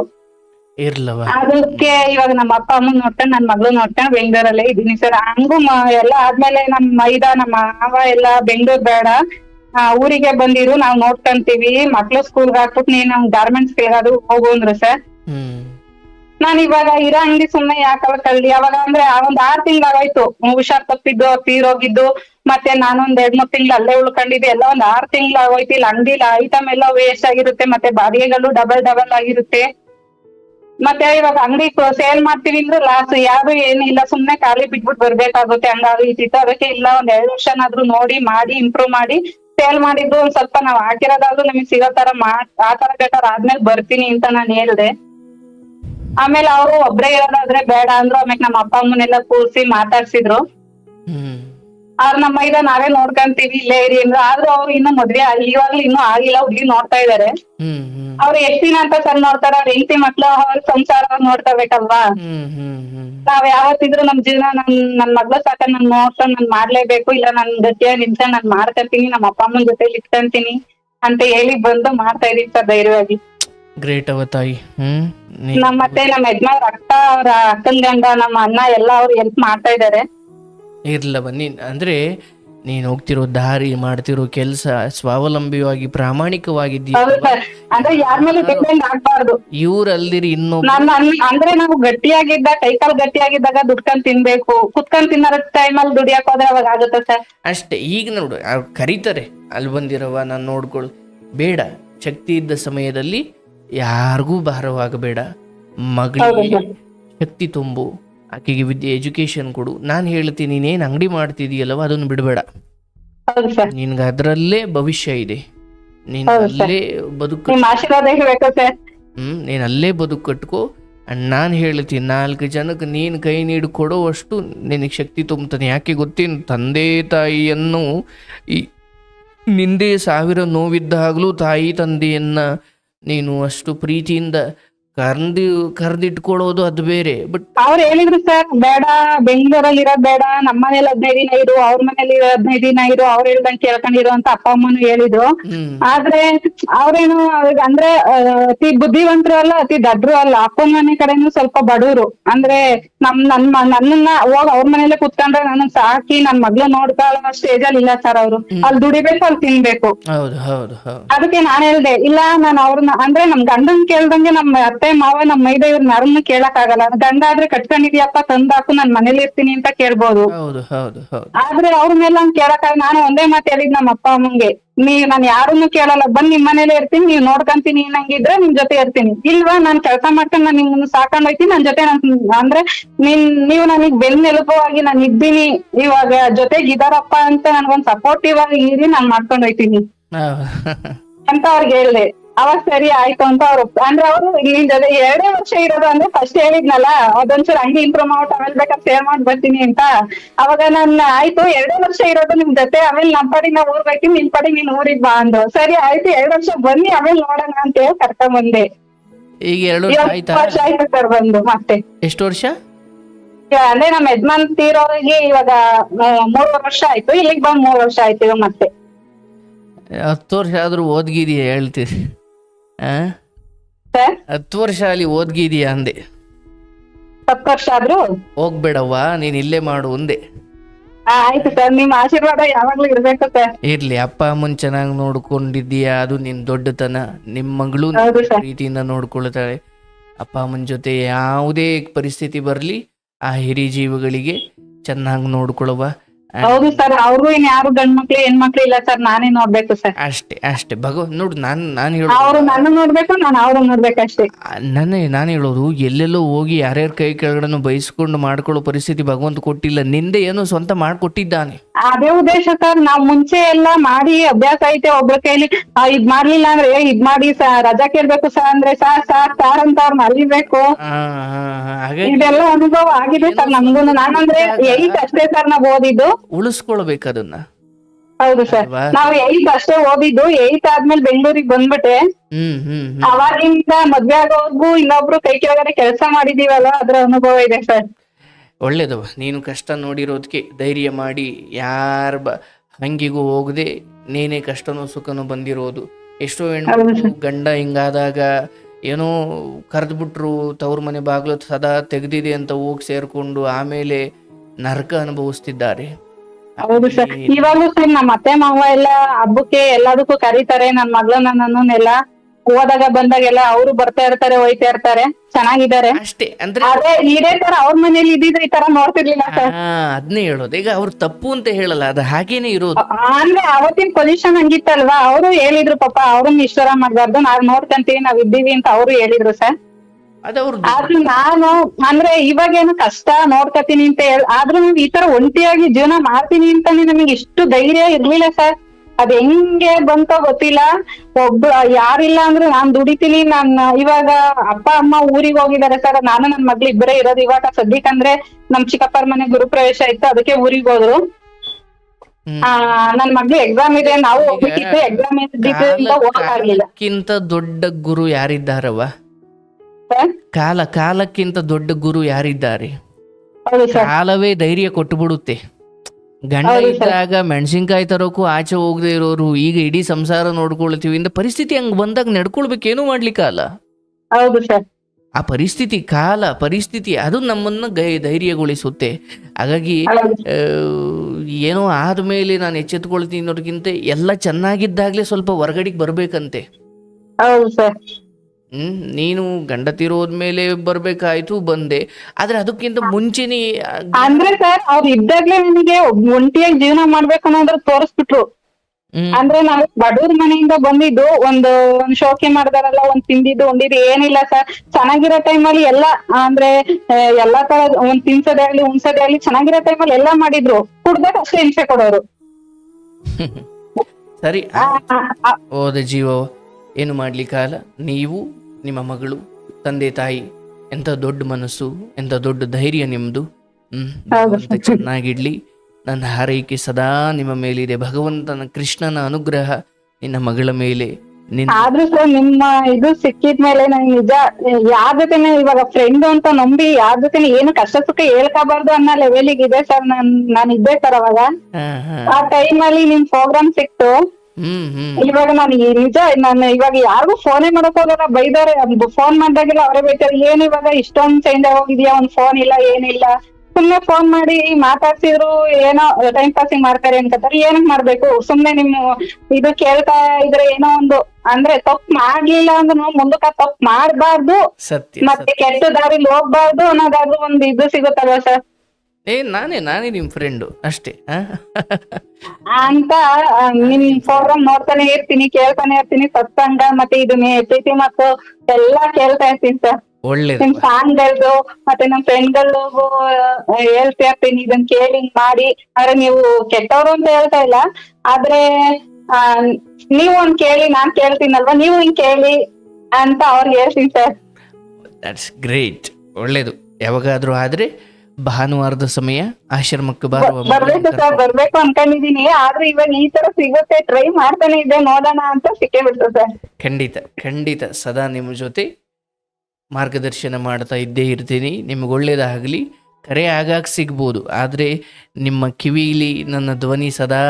ಅದಕ್ಕೆ ಇವಾಗ ನಮ್ಮ ಅಪ್ಪ ಅಮ್ಮ ನೋಡ್ತೇನೆ ನನ್ ಮಗಳು ನೋಡ್ಕೊಂಡು ಬೆಂಗಳೂರಲ್ಲೇ ಇದೀನಿ ಸರ್. ಹಂಗೂ ಎಲ್ಲ ಆದ್ಮೇಲೆ ನಮ್ ಮೈದ ನಮ್ಮ ಮಾವ ಎಲ್ಲ ಬೆಂಗಳೂರು ಬೇಡ. ಊರಿಗೆ ಬಂದಿರು ನಾವ್ ನೋಡ್ಕೊಂತೀವಿ. ಮಕ್ಳು ಸ್ಕೂಲ್ಗೆ ಹಾಕ್ಬಿಟ್ಟು ನೀನ್ ನಮ್ ಗಾರ್ಮೆಂಟ್ಸ್ ಹೋಗು ಅಂದ್ರು ಸರ್. ನಾನ್ ಇವಾಗ ಇರೋ ಅಂಗಡಿ ಸುಮ್ನೆ ಯಾಕಲ್ಲ ಕಳ್ಳಿ ಅವಾಗ ಅಂದ್ರೆ ಒಂದ್ ಆರ್ ತಿಂಗಳಾಗೋಯ್ತು. ಹುಷಾರ್ ತಪ್ಪಿದ್ದು, ತೀರೋಗಿದ್ದು, ಮತ್ತೆ ನಾನೊಂದ್ ಎರಡ್ ಮೂರ್ ತಿಂಗಳು ಅಲ್ಲೇ ಉಳ್ಕೊಂಡಿದ್ದೆ. ಎಲ್ಲ ಒಂದ್ ಆರ್ ತಿಂಗಳಾಗೋಯ್ತು. ಇಲ್ಲಿ ಅಂಗಡಿಲಿ ಐಟಮ್ ಎಲ್ಲ ವೇಸ್ಟ್ ಆಗಿರುತ್ತೆ, ಮತ್ತೆ ಬಾಡಿಗೆಗಳು ಡಬಲ್ ಡಬಲ್ ಆಗಿರುತ್ತೆ. ಮತ್ತೆ ಇವಾಗ ಅಂಗಡಿ ಸೇಲ್ ಮಾಡ್ತೀವಿ ಅಂದ್ರೆ ಲಾಸ್ ಯಾರು ಏನಿಲ್ಲ ಸುಮ್ನೆ ಖಾಲಿ ಬಿಟ್ಬಿಟ್ಟು ಬರ್ಬೇಕಾಗುತ್ತೆ. ಹಂಗಾಗಿತ್ತು ಅದಕ್ಕೆ ಇಲ್ಲ, ಒಂದ್ ಎರಡು ವರ್ಷನಾದ್ರೂ ನೋಡಿ, ಮಾಡಿ ಇಂಪ್ರೂವ್ ಮಾಡಿ ಸೇಲ್ ಮಾಡಿದ್ದು ಒಂದ್ ಸ್ವಲ್ಪ ನಾವ್ ಹಾಕಿರೋದಾದ್ರೂ ನಮಗ್ ಸಿಗೋ ತರ ಮಾಡ್ ಆ ತರ ಬೇಕಾದ್ರೆ ಆದ್ಮೇಲೆ ಬರ್ತೀನಿ ಅಂತ ನಾನು ಹೇಳ್ದೆ. ಆಮೇಲೆ ಅವರು ಒಬ್ರೇ ಇರೋದಾದ್ರೆ ಬೇಡ ಅಂದ್ರು ಆಮೇಲೆ ನಮ್ಮ ಅಪ್ಪ ಅಮ್ಮನೆಲ್ಲ ಕೂರ್ಸಿ ಮಾತಾಡ್ಸಿದ್ರು. ಹ್ಮ್. ಅವ್ರ ನಮ್ಮ ಮೈದ ನಾವೇ ನೋಡ್ಕೊಂತೀವಿ ಇಲ್ಲೇ ಇರಿ ಅಂದ್ರೆ. ಆದ್ರೂ ಅವ್ರು ಇನ್ನು ಮದ್ವೆ ಆಗಿ ಇವಾಗ್ಲೂ ಇನ್ನೂ ಆಗಿಲ್ಲ ಹುಡ್ಗಿ ನೋಡ್ತಾ ಇದಾರೆ. ಹ್ಮ್ ಹ್ಮ್. ಅವ್ರು ಎಷ್ಟ್ ದಿನ ಅಂತ ಸರ್ ನೋಡ್ತಾರ ಅವ್ರ ಹೆಂಡತಿ ಮಕ್ಳು ಅವ್ರ ಸಂಸಾರ ನೋಡ್ಕೋಬೇಕಲ್ವಾ? ಹ್ಮ್ ಹ್ಮ್ ಹ್ಮ್. ನಾವ್ ಯಾವತ್ತಿದ್ರು ನಮ್ ಜೀವನ ನನ್ ನನ್ ಮಗ್ಳು ಸಾಕ ನನ್ ನೋಡ್ಕೊಂಡ್ ನಾನ್ ಮಾಡ್ಲೇಬೇಕು ಇಲ್ಲ ನನ್ ಗಟ್ಟಿಯಾಗಿ ನಿಂತ ನಾನ್ ಮಾಡ್ಕೊಂತೀನಿ ನಮ್ಮ ಅಪ್ಪ ಅಮ್ಮನ ಜೊತೆ ಇಟ್ಕೊಂತೀನಿ ಅಂತ ಹೇಳಿ ಬಂದು ಮಾಡ್ತಾ ಇದೀನಿ ಸರ್ ಧೈರ್ಯವಾಗಿ. ಗ್ರೇಟ್ ಅವ ತಾಯಿ. ಹ್ಮ್? ನೀ- ನಮ್ ಮತ್ತೆ ನಮ್ಮ ಯಜಮಾನ್ ಅಕ್ಕ ಅವ್ರ ಅಕ್ಕನ್ ಗಂಡ ನಮ್ಮ ಅಣ್ಣ ಎಲ್ಲ ಅವ್ರು ಹೆಲ್ಪ್ ಮಾಡ್ತಾ ಇದಾರೆ. ಇರ್ಲವ ಬನ್ನಿ ಅಂದ್ರೆ ನೀನ್ ಹೋಗ್ತಿರೋ ದಾರಿ ಮಾಡ್ತಿರೋ ಕೆಲಸ ಸ್ವಾವಲಂಬಿಯಾಗಿ ಪ್ರಾಮಾಣಿಕವಾಗಿದ್ದೀಯ? ಹೌದು ಸರ್ ಅಂದ್ರೆ ಯಾರ ಮೇಲೆ ಡಿಪೆಂಡ್ ಆಗ್ಬಾರ್ದು. ಇನ್ನೊಬ್ಬ ನನ್ನ ಅನ್- ಅಂದ್ರೆ ನಾವು ಗಟ್ಟಿಯಾಗಿದ್ದ ಕೈಕಾಲ್ ಗಟ್ಟಿಯಾಗಿದ್ದಾಗ ದುಡ್ಕೊಂಡ್ ತಿನ್ಬೇಕು. ಕುತ್ಕೊಂಡ್ ತಿನ್ನೋ ಟೈಮಲ್ಲಿ ದುಡಿಯಕ್ ಹೋದ್ರೆ ಅವಾಗ ಆಗುತ್ತೆ ಸರ್ ಅಷ್ಟೇ ಈಗ ನೋಡು ಅವ್ರು ಕರೀತಾರೆ. ಅಲ್ಲಿ ಬಂದಿರವ ನಾನು ನೋಡ್ಕೊಳ್ ಬೇಡ. ಶಕ್ತಿ ಇದ್ದ ಸಮಯದಲ್ಲಿ ಯಾರಿಗೂ ಭಾರವಾಗಬೇಡ. ಮಗಳಿಗೆ ಶಕ್ತಿ ತುಂಬು. ಆಕೆಗೆ ವಿದ್ಯೆ ಎಜುಕೇಶನ್ ಕೊಡು. ನಾನು ಹೇಳ್ತೀನಿ ನೀನೇನು ಅಂಗಡಿ ಮಾಡ್ತಿದೀಯಲ್ಲವ ಅದನ್ನು ಬಿಡಬೇಡ. ನಿನ್ಗ ಅದರಲ್ಲೇ ಭವಿಷ್ಯ ಇದೆ. ನೀನು ಅಲ್ಲೇ ಬದುಕು ಹ್ಮ್ ನೀನು ಅಲ್ಲೇ ಬದುಕು ಕಟ್ಕೋ. ಅಂಡ್ ನಾನು ಹೇಳ್ತೀನಿ ನಾಲ್ಕು ಜನಕ್ಕೆ ನೀನು ಕೈ ನೀಡಿ ಕೊಡೋವಷ್ಟು ನಿನಗೆ ಶಕ್ತಿ ತುಂಬುತ್ತಾನೆ ಯಾಕೆ ಗೊತ್ತೇನು? ತಂದೆ ತಾಯಿಯನ್ನು ಈ ನಿಂದೆ ಸಾವಿರ ನೋವಿದ್ದಾಗಲೂ ತಾಯಿ ತಂದೆಯನ್ನ ನೀನು ಅಷ್ಟು ಪ್ರೀತಿಯಿಂದ ಕರ್ದಿ ಕರೆದಿಟ್ಕೊಳ್ಳೋದು ಅದು ಬೇರೆ. ಬಟ್ ಅವ್ರು ಹೇಳಿದ್ರು ಸರ್ ಬೇಡ ಬೆಂಗಳೂರಲ್ಲಿ ಇರೋದ್ ಬೇಡ ನಮ್ಮ ಮನೇಲಿ ಹದಿನೈದು ದಿನ ಇರು ಅವ್ರ ಮನೇಲಿ ಹದಿನೈದು ದಿನ ಇರು ಅವ್ರು ಹೇಳ್ದಂಗೆ ಕೇಳ್ಕೊಂಡಿರು ಅಂತ ಅಪ್ಪ ಅಮ್ಮನು ಹೇಳಿದ್ರು. ಆದ್ರೆ ಅವ್ರೇನು ಅಂದ್ರೆ ಅತಿ ಬುದ್ಧಿವಂತರು ಅಲ್ಲ ಅತಿ ದಡ್ರು ಅಲ್ಲ. ಅಪ್ಪ ಮನೆ ಕಡೆನು ಸ್ವಲ್ಪ ಬಡವರು ಅಂದ್ರೆ ನಮ್ ನನ್ ಮ- ನನ್ನನ್ನ ಹೋಗ್ ಅವ್ರ ಮನೇಲೆ ಕುತ್ಕೊಂಡ್ರೆ ನನ್ನ ಸಾಕಿ ನನ್ ಮಗ್ಳು ನೋಡ್ಕೊಳ್ಳೋ ಸ್ಟೇಜ್ ಅಲ್ಲಿ ಇಲ್ಲ ಸರ್ ಅವ್ರು. ಅಲ್ಲಿ ದುಡಿಬೇಕು ಅಲ್ಲಿ ತಿನ್ಬೇಕು. ಅದಕ್ಕೆ ನಾನ್ ಹೇಳ್ದೆ ಇಲ್ಲ ನಾನು ಅವ್ರನ್ನ ಅಂದ್ರೆ ನಮ್ ಗಂಡನ್ ಕೇಳ್ದಂಗೆ ನಮ್ಮ ಅತ್ತೆ ಅತ್ತೆ ಮಾವ ನಮ್ಮ ಮೈದ ಇವ್ರನ್ನ ಕೇಳಕ್ಕಾಗಲ್ಲ. ಕೇಳಕ್ ಆಗಲ್ಲ ಗಂಡ ಆದ್ರೆ ಕಟ್ಕೊಂಡಿದ್ಯಪ್ಪ ತಂದಾಕು ನಾನ್ ಮನೇಲಿ ಇರ್ತೀನಿ ಅಂತ ಕೇಳ್ಬೋದು. ಹೌದು ಹೌದು ಹೌದು. ಆದ್ರೆ ಅವ್ರ ಮೇಲೆ ಹಂಗ್ ಕೇಳಕ್ ನಾನು ಒಂದೇ ಮಾತು ಹೇಳಿದ್ ನಮ್ಮ ಅಪ್ಪ ಅಮ್ಮಂಗೆ ನೀ ನಾನ್ ಯಾರನ್ನು ಕೇಳಲ್ಲ. ಬಂದ್ ನಿಮ್ ಮನೇಲೆ ಇರ್ತೀನಿ. ನೀವ್ ನೋಡ್ಕಂತೀನಿ ನಂಗಿದ್ರೆ ನಿಮ್ ಜೊತೆ ಇರ್ತೀನಿ. ಇಲ್ವಾ ನಾನ್ ಕೆಲಸ ಮಾಡ್ಕೊಂಡು ನಾನ್ ನಿಮ್ಮನ್ನ ಸಾಕೊಂಡ್ ಹೋಯ್ತೀನಿ. ನನ್ ಜೊತೆ ನಾನ್ ಅಂದ್ರೆ ನಿನ್ ನೀವು ನನಗ್ ನೆಲುಪವಾಗಿ ನಾನ್ ಇದ್ದೀನಿ. ಇವಾಗ ಜೊತೆಗ್ ಇದಾರಪ್ಪ ಅಂತ ನನ್ಗೊಂದ್ ಸಪೋರ್ಟಿವ್ ಆಗಿ ಇರಿ ನಾನ್ ಮಾಡ್ಕೊಂಡ್ ಹೋಯ್ತೀನಿ. ಅಂತ ಅವ್ರಿಗೆ ಹೇಳ್ದೆ. ಅವಾಗ ಸರಿ ಆಯ್ತು ಅಂತ ಅವ್ರು ಅಂದ್ರೆ ಅವರು ನಿನ್ ಜೊತೆ ಎರಡೇ ವರ್ಷ ಇರೋದು ಅಂದ್ರೆ ಫಸ್ಟ್ ಹೇಳಿದ್ನಲ್ಲ ಅದೊಂದ್ಸಲ ಹಂಗೆ ಇಂಪ್ರೂವ್ ಔಟ್ ಆಮೇಲೆ ಬೇಕಾದ್ರೆ ಶೇರ್ ಮಾಡಿ ಬರ್ತೀನಿ ಅಂತ. ಅವಾಗ ನಾನ್ ಆಯ್ತು ಎರಡೇ ವರ್ಷ ಇರೋದು ನಿಮ್ ಜೊತೆ ಆಮೇಲೆ ನಮ್ ಪಡಿ ನಾವ್ ಊರ್ ಬರ್ತೀನಿ ನಿನ್ ಪಡಿ ನೀನ್ ಊರಿಗ್ ಬಾ ಅಂದ್ರು ಸರಿ ಆಯ್ತು ಎರಡ್ ವರ್ಷ ಬನ್ನಿ ಆಮೇಲೆ ನೋಡೋಣ ಅಂತ ಹೇಳಿ ಕರ್ಕೊಂಡ್ ಬಂದೆ. ಈಗ ಎರಡು ವರ್ಷ ಆಯ್ತಾ? ವರ್ಷ ಆಯ್ತು ಸರ್ ಬಂದು ಮತ್ತೆ. ಎಷ್ಟು ವರ್ಷ? ಅಂದ್ರೆ ನಮ್ಮ ಯಜಮಾನ್ ತೀರೋರಿಗೆ ಇವಾಗ ಮೂರ್ ವರ್ಷ ಆಯ್ತು ಇಲ್ಲಿಗ್ ಬಂದ್ ಮೂರ್ ವರ್ಷ ಆಯ್ತು ಇವಾಗ ಮತ್ತೆ. ಹತ್ತು ವರ್ಷ ಆದ್ರೂ ಓದ್ಗಿದೀಯ ಹೇಳ್ತೀರಿ. ಹತ್ತು ವರ್ಷ ಅಲ್ಲಿ ಓದ್ಗಿದೀಯ ಅಂದೆ. ಹತ್ತು ವರ್ಷ ಆದ್ರೂ? ಹೋಗ್ಬೇಡವ್ವ ನೀನ್ ಇಲ್ಲೇ ಮಾಡು ಒಂದೇ ಆಯ್ತು ಸರ್ ನಿಮ್ ಆಶೀರ್ವಾದ ಯಾವಾಗ್ಲೂ ಇರ್ಬೇಕು ಸರ್. ಇರ್ಲಿ ಅಪ್ಪ ಅಮ್ಮನ್ ಚೆನ್ನಾಗಿ ನೋಡ್ಕೊಂಡಿದ್ದೀಯಾ? ಅದು ನಿನ್ ದೊಡ್ಡತನ. ನಿಮ್ ಮಗಳು ಪ್ರೀತಿಯಿಂದ ನೋಡ್ಕೊಳ್ತಾಳೆ. ಅಪ್ಪ ಅಮ್ಮನ ಜೊತೆ ಯಾವುದೇ ಪರಿಸ್ಥಿತಿ ಬರಲಿ ಆ ಹಿರಿ ಜೀವಗಳಿಗೆ ಚೆನ್ನಾಗಿ ನೋಡ್ಕೊಳ್ಳುವ ಹೌದು ಸರ್ ಅವ್ರಿಗೂ ಇನ್ ಯಾರು ಗಂಡ್ ಮಕ್ಳು ಹೆಣ್ಮಕ್ಳು ಇಲ್ಲ ಸರ್ ನಾನೇ ನೋಡ್ಬೇಕು ಸರ್. ಅಷ್ಟೇ ಅಷ್ಟೇ. ಭಗವ ನೋಡು ನಾನು ನಾನು ಹೇಳೋದು. ಅವ್ರು ನನ್ನ ನೋಡ್ಬೇಕು ನಾನು ಅವ್ರು ನೋಡ್ಬೇಕಷ್ಟೇ ನನ್ನ ನಾನು ಹೇಳೋದು ಎಲ್ಲೆಲ್ಲೋ ಹೋಗಿ ಯಾರ್ಯಾರ ಕೈ ಕೆಳಗಡೆ ಬಯಸ್ಕೊಂಡು ಮಾಡ್ಕೊಳ್ಳೋ ಪರಿಸ್ಥಿತಿ ಭಗವಂತ ಕೊಟ್ಟಿಲ್ಲ. ನಿಂದೆ ಏನೋ ಸ್ವಂತ ಮಾಡ್ಕೊಟ್ಟಿದ್ದಾನೆ. ಅದೇ ಉದ್ದೇಶ ಸರ್ ನಾವ್ ಮುಂಚೆ ಎಲ್ಲ ಮಾಡಿ ಅಭ್ಯಾಸ ಐತೆ ಒಬ್ರ ಕೈಲಿ. ಆ, ಇದ್ ಮಾಡ್ಲಿಲ್ಲ ಅಂದ್ರೆ "ಏ, ಇದ್ ಮಾಡಿ ಸರ್ ರಜಾ ಕೇಳ್ಬೇಕು ಸರ್ ಅಂದ್ರೆ ಸಾರ್ ಸಾರ್ ಸಾರ್ ಅಂತ ಅವ್ರು ಮರಿಬೇಕು. ಆ, ಆ, ಆ, ಹಾಗಾಗಿ ಇದೆಲ್ಲ ಅನುಭವ ಆಗಿದೆ ಸರ್ ನಮ್ಗೂನು. ನಾನಂದ್ರೆ ಏಯ್ತ್ ಅಷ್ಟೇ ಸರ್ ನಾವ್ ಓದಿದ್ದು. ಉಳಿಸ್ಕೊಳ್ಬೇಕು ಅದನ್ನ. ಹೌದು ಸರ್. ಅಲ್ವಾ? ನಾವ್ ಏಯ್ತ್ ಅಷ್ಟೇ ಓದಿದ್ದು ಏಯ್ತ್ ಆದ್ಮೇಲೆ ಬೆಂಗಳೂರಿಗೆ ಬಂದ್ಬಿಟ್ಟೆ. ಹ್ಮ್ ಹ್ಮ್ ಹ್ಮ್. ಅವಾಗಿಂದ ಮದ್ವೆ ಆಗೋವರ್ಗು ಇನ್ನೊಬ್ರು ಕೈ ಕೆಳಗಡೆ ಕೆಲಸ ಮಾಡಿದೀವಲ್ಲ ಅದ್ರ ಅನುಭವ ಇದೆ ಸರ್. ಒಳ್ಳೇದವ ನೀನು ಕಷ್ಟ ನೋಡಿರೋದಕ್ಕೆ ಧೈರ್ಯ ಮಾಡಿ ಯಾರ ಬ ಹಂಗಿಗೂ ಹೋಗದೆ ನೀನೇ ಕಷ್ಟನೂ ಸುಖನೋ ಬಂದಿರೋದು. ಎಷ್ಟೋ ಹೆಣ್ಮಕ್ಳು ಗಂಡ ಹಿಂಗಾದಾಗ ಏನೋ ಕರೆದ್ಬಿಟ್ರು ತವ್ರ ಮನೆ ಬಾಗ್ಲು ಸದಾ ತೆಗ್ದಿದೆ ಅಂತ ಹೋಗಿ ಸೇರ್ಕೊಂಡು ಆಮೇಲೆ ನರಕ ಅನುಭವಿಸ್ತಿದ್ದಾರೆ. ಹೌದು ಸರ್. ಇವಾಗೂ ಸರ್ ನಮ್ಮ ಅತ್ತೆ ಮಾವ ಎಲ್ಲ ಹಬ್ಬಕ್ಕೆ ಎಲ್ಲದಕ್ಕೂ ಕರೀತಾರೆ. ನನ್ ಮಗಳನ್ನ ನನ್ನನ್ನೆಲ್ಲ ಹೋದಾಗ ಬಂದಾಗೆಲ್ಲ ಅವರು ಬರ್ತಾ ಇರ್ತಾರೆ ಹೋಯ್ತಾ ಇರ್ತಾರೆ. ಚೆನ್ನಾಗಿದ್ದಾರೆ. ಅಷ್ಟೇ ಅಂದ್ರೆ ಅದೇ ಇದೇ ತರ ಅವ್ರ ಮನೇಲಿ ಇದ್ದಿದ್ರೆ ಈ ತರ ನೋಡ್ತಿರ್ಲಿಲ್ಲ ಸರ್. ಹಾ ಅದನ್ನೇ ಹೇಳೋದು. ಈಗ ಅವ್ರು ತಪ್ಪು ಅಂತ ಹೇಳಲ್ಲ ಅದು ಹಾಗೇನೆ ಇರೋದು. ಅಂದ್ರೆ ಅವತ್ತಿನ ಪೊಸಿಷನ್ ಹಂಗಿತ್ತಲ್ವಾ? ಅವರು ಹೇಳಿದ್ರು ಪಾಪ ಅವ್ರನ್ನ ಈಶ್ವರ ಮಾಡ್ಬಾರ್ದು. ನಾವ್ ನೋಡ್ಕಂತೀವಿ ನಾವ್ ಇದ್ದೀವಿ ಅಂತ ಅವರು ಹೇಳಿದ್ರು ಸರ್. ಆದ್ರೂ ನಾನು ಅಂದ್ರೆ ಇವಾಗ ಏನು ಕಷ್ಟ ನೋಡ್ಕತೀನಿ ಅಂತ ಹೇಳ ಆದ್ರೂ ನಾವ್ ಈ ತರ ಒಂಟಿಯಾಗಿ ಜೀವನ ಮಾಡ್ತೀನಿ ಅಂತಾನೆ ನಮಗೆ ಇಷ್ಟು ಧೈರ್ಯ ಇರ್ಲಿಲ್ಲ ಸರ್. ಅದ್ ಹೆಂಗೆ ಬಂತೋ ಗೊತ್ತಿಲ್ಲ. ಒಬ್ಬ ಯಾರಿಲ್ಲ ಅಂದ್ರೆ ನಾನ್ ದುಡಿತೀನಿ ನಾನ್ ಇವಾಗ ಅಪ್ಪ ಅಮ್ಮ ಊರಿಗೆ ಹೋಗಿದ್ದಾರೆ ಸರ್. ನಾನು ನನ್ ಮಗ್ಳು ಇಬ್ಬರೇ ಇರೋದು ಇವಾಗ. ಸದ್ಯಕ್ಕಂದ್ರೆ ನಮ್ ಚಿಕ್ಕಪ್ಪರ ಮನೆ ಗುರುಪ್ರವೇಶ ಇತ್ತು ಅದಕ್ಕೆ ಊರಿಗೆ ಹೋದ್ರು. ಆ ನನ್ ಮಗ್ಳು ಎಕ್ಸಾಮ್ ಇದೆ ನಾವು ಹೋಗ್ಬೇಕಿತ್ತು ಎಕ್ಸಾಮ್ ಇದ್ದಿದ್ದರಿಂದ ಹೋಗಕ್ ಆಗ್ಲಿಲ್ಲ ಕಾಲಕ್ಕಿಂತ ದೊಡ್ಡ ಗುರು ಯಾರಿದ್ದಾರವ ಕಾಲ ಕಾಲಕ್ಕಿಂತ ದೊಡ್ಡ ಗುರು ಯಾರಿದ್ದಾರೆ? ಕಾಲವೇ ಧೈರ್ಯ ಕೊಟ್ಟು ಬಿಡುತ್ತೆ ಗಂಡ. ಇದ್ದಾಗ ಮೆಣಸಿನ್ಕಾಯಿ ತರೋಕು ಆಚೆ ಹೋಗದೆ ಇರೋರು ಈಗ ಇಡೀ ಸಂಸಾರ ನೋಡ್ಕೊಳ್ತೀವಿ ಇಂದ ಪರಿಸ್ಥಿತಿ ಹಂಗ್ ಬಂದಾಗ ನಡ್ಕೊಳ್ಬೇಕೇನು ಮಾಡ್ಲಿಕ್ಕಲ್ಲ ಆ ಪರಿಸ್ಥಿತಿ ಕಾಲ ಪರಿಸ್ಥಿತಿ ಅದು ನಮ್ಮನ್ನ ಧೈರ್ಯಗೊಳಿಸುತ್ತೆ. ಹಾಗಾಗಿ ಏನೋ ಆದ್ಮೇಲೆ ನಾನು ಎಚ್ಚೆತ್ಕೊಳ್ತೀನಿ ಅನ್ನೋದಕ್ಕಿಂತ ಎಲ್ಲ ಚೆನ್ನಾಗಿದ್ದಾಗ್ಲೇ ಸ್ವಲ್ಪ ಹೊರಗಡೆಗೆ ಬರ್ಬೇಕಂತೆ. ನೀನು ಗಂಡತಿರೋದ್ ಮೇಲೆ ಬರ್ಬೇಕಾಯ್ತು ಬಂದೆ. ಆದ್ರೆ ಅದಕ್ಕಿಂತ ಮುಂಚೆನೆ ಅಂದ್ರೆ ಸರ್ ಅವ್ರ ಇದ್ದಾಗ್ಲೇ ನನಗೆ ಒಂಟಿಯಾಗಿ ಜೀವನ ಮಾಡ್ಬೇಕು ಅನ್ನೋದ್ರ ತೋರಿಸ್ಬಿಟ್ರು. ಅಂದ್ರೆ ನಾವು ಬಡವ್ರ ಮನೆಯಿಂದ ಬಂದಿದ್ದು ಒಂದು ಒಂದ್ ಶೋಕಿ ಮಾಡ್ದಾರಲ್ಲ ಒಂದ್ ತಿಂದಿದ್ದು ಉಂಡಿದ್ದು ಏನಿಲ್ಲ ಸರ್. ಚೆನ್ನಾಗಿರೋ ಟೈಮಲ್ಲಿ ಎಲ್ಲಾ ಅಂದ್ರೆ ಎಲ್ಲಾ ತರ ಒಂದ್ ತಿನ್ಸೋದೇ ಆಗ್ಲಿ ಉಣ್ಸೋದೇ ಆಗ್ಲಿ ಚೆನ್ನಾಗಿರೋ ಟೈಮಲ್ಲಿ ಎಲ್ಲಾ ಮಾಡಿದ್ರು. ಕುಡ್ದಾಗ ಅಷ್ಟೇ ಹಿಂಸೆ ಕೊಡೋರು. ಸರಿ ಓದೆ ಜೀವ ಏನು ಮಾಡಲಿಕ್ಕಾಗಲ್ಲ ನೀವು ನಿಮ್ಮ ಮಗಳು ತಂದೆ ತಾಯಿ ಎಂತ ದೊಡ್ಡ ಮನಸ್ಸು ಎಂತ ದೊಡ್ಡ ಧೈರ್ಯ ನಿಮ್ಮದು ಹ್ಞೂ ಚೆನ್ನಾಗಿಡ್ಲಿ ನನ್ನ ಹಾರೈಕೆ ಸದಾ ನಿಮ್ಮ ಮೇಲಿದೆ. ಭಗವಂತನ ಕೃಷ್ಣನ ಅನುಗ್ರಹ ನಿನ್ನ ಮಗಳ ಮೇಲೆ ಆದ್ರೂ ಸರ್ ನಿಮ್ಮ ಇದು ಸಿಕ್ಕಿದ್ಮೇಲೆ ನಂಗೆ ನಿಜ ಯಾರ ಜೊತೆನೆ ಇವಾಗ ಫ್ರೆಂಡ್ ಅಂತ ನಂಬಿ ಯಾರ ಜೊತೆನೆ ಏನು ಕಷ್ಟ ಸುಖ ಹೇಳ್ಕೋಬಾರ್ದು ಅನ್ನೋ ಲೆವೆಲಿಗೆ ಇದೆ ಸರ್. ನಾನ್ ನಾನ್ ಇದ್ದೆ ಸರ್ ಅವಾಗ. ಆ ಟೈಮ್ ಅಲ್ಲಿ ನಿಮ್ ಪ್ರೋಗ್ರಾಮ್ ಸಿಕ್ತು. ಇವಾಗ ನಾನು ಈ ನಿಜ ನಾನು ಇವಾಗ ಯಾರಿಗೂ ಫೋನೇ ಮಾಡಕ್ ಹೋಗಲ್ಲ ಬೈದಾರೆ. ಫೋನ್ ಮಾಡ್ದಾಗೆಲ್ಲ ಅವರೇ ಬೈತಾರೆ. ಏನ್ ಇವಾಗ ಇಷ್ಟೊಂದ್ ಚೇಂಜ್ ಆಗೋಗಿದ್ಯಾ? ಒಂದ್ ಫೋನ್ ಇಲ್ಲ ಏನಿಲ್ಲ ಸುಮ್ನೆ ಫೋನ್ ಮಾಡಿ ಮಾತಾಡ್ಸಿದ್ರು ಏನೋ ಟೈಮ್ ಪಾಸಿಂಗ್ ಮಾಡ್ತಾರೆ ಅನ್ಕೋತಾರೆ. ಏನಕ್ ಮಾಡ್ಬೇಕು? ಸುಮ್ನೆ ನಿಮ್ ಇದು ಕೇಳ್ತಾ ಇದ್ರೆ ಏನೋ ಒಂದು ಅಂದ್ರೆ ತಪ್ಪು ಮಾಡ್ಲಿಲ್ಲ ಅಂದ್ರೂ ಮುಂದಕ್ಕ ತಪ್ಪು ಮಾಡ್ಬಾರ್ದು. ಮತ್ತೆ ಕೆಟ್ಟ ದಾರಿಲಿ ಹೋಗ್ಬಾರ್ದು ಅನ್ನೋದಾದ್ರೂ ಒಂದು ಇದು ಸಿಗುತ್ತಲ್ವಾ ಸರ್? ಏ ನಾನೇ ನಾನೇ ನಿಮ್ ಫ್ರೆಂಡು ಅಷ್ಟೇ. ಆ? ಅಂತ ನಿನ್ ನಿಮ್ ಪ್ರೋಗ್ರಾಮ್ ನೋಡ್ತಾನೆ ಇರ್ತೀನಿ ಕೇಳ್ತಾನೆ ಇರ್ತೀನಿ ಸತ್ಸಂಗ ಮತ್ತೆ ಇದು ಪ್ರೀತಿ ಮತ್ತು ಎಲ್ಲಾ ಕೇಳ್ತಾ ಇರ್ತೀನಿ ಸರ್ ಒಳ್ಳೇದು. ನಿಮ್ ಸಾಂಗ್ಗಳದು ಮತ್ತೆ ನಮ್ ಫ್ರೆಂಡ್ಗಳಿಗೂ ಹೇಳ್ತಾ ಇರ್ತೀನಿ ಇದನ್ ಕೇಳಿ ಹಿಂಗ್ ಮಾಡಿ. ಆದ್ರೆ ನೀವು ಕೆಟ್ಟವ್ರು ಅಂತ ಹೇಳ್ತಾ ಇಲ್ಲ. ಆದ್ರೆ ಆ, ನೀವು ಒಂದ್ ಕೇಳಿ ನಾನ್ ಕೇಳ್ತೀನಲ್ವಾ? ನೀವು ಹಿಂಗ್ ಕೇಳಿ ಅಂತ ಅವ್ರಿಗೆ ಹೇಳ್ತೀನಿ ಸರ್ ದಟ್ಸ್ ಗ್ರೇಟ್ ಒಳ್ಳೇದು. ಯಾವಾಗಾದ್ರೂ ಆದ್ರೆ ಭಾನುವಾರದ ಸಮಯ ಆಶ್ರಮಕ್ಕೆ ಬರುವ ಬರ್ಬೇಕು ಸರ್ ಬರ್ಬೇಕು ಅನ್ಕೊಂಡಿದೀನಿ. ಆದ್ರೆ ಇವಾಗ ಈ ತರ ಸಿಗುತ್ತೆ ಟ್ರೈ ಮಾಡ್ತಾನೆ ಇದ್ದೆ ನೋಡೋಣ ಅಂತ ಸಿಕ್ಕೇ ಬಿಡ್ತು ಸರ್. ಖಂಡಿತ ಖಂಡಿತ ಸದಾ ನಿಮ್ಮ ಜೊತೆ ಮಾರ್ಗದರ್ಶನ ಮಾಡ್ತಾ ಇದ್ದೇ ಇರ್ತೀನಿ. ನಿಮ್ಗೆ ಒಳ್ಳೇದಾಗಲಿ. ಕರೆ ಆಗಾಗ ಸಿಗ್ಬೋದು. ಆದರೆ ನಿಮ್ಮ ಕಿವಿಲಿ ನನ್ನ ಧ್ವನಿ ಸದಾ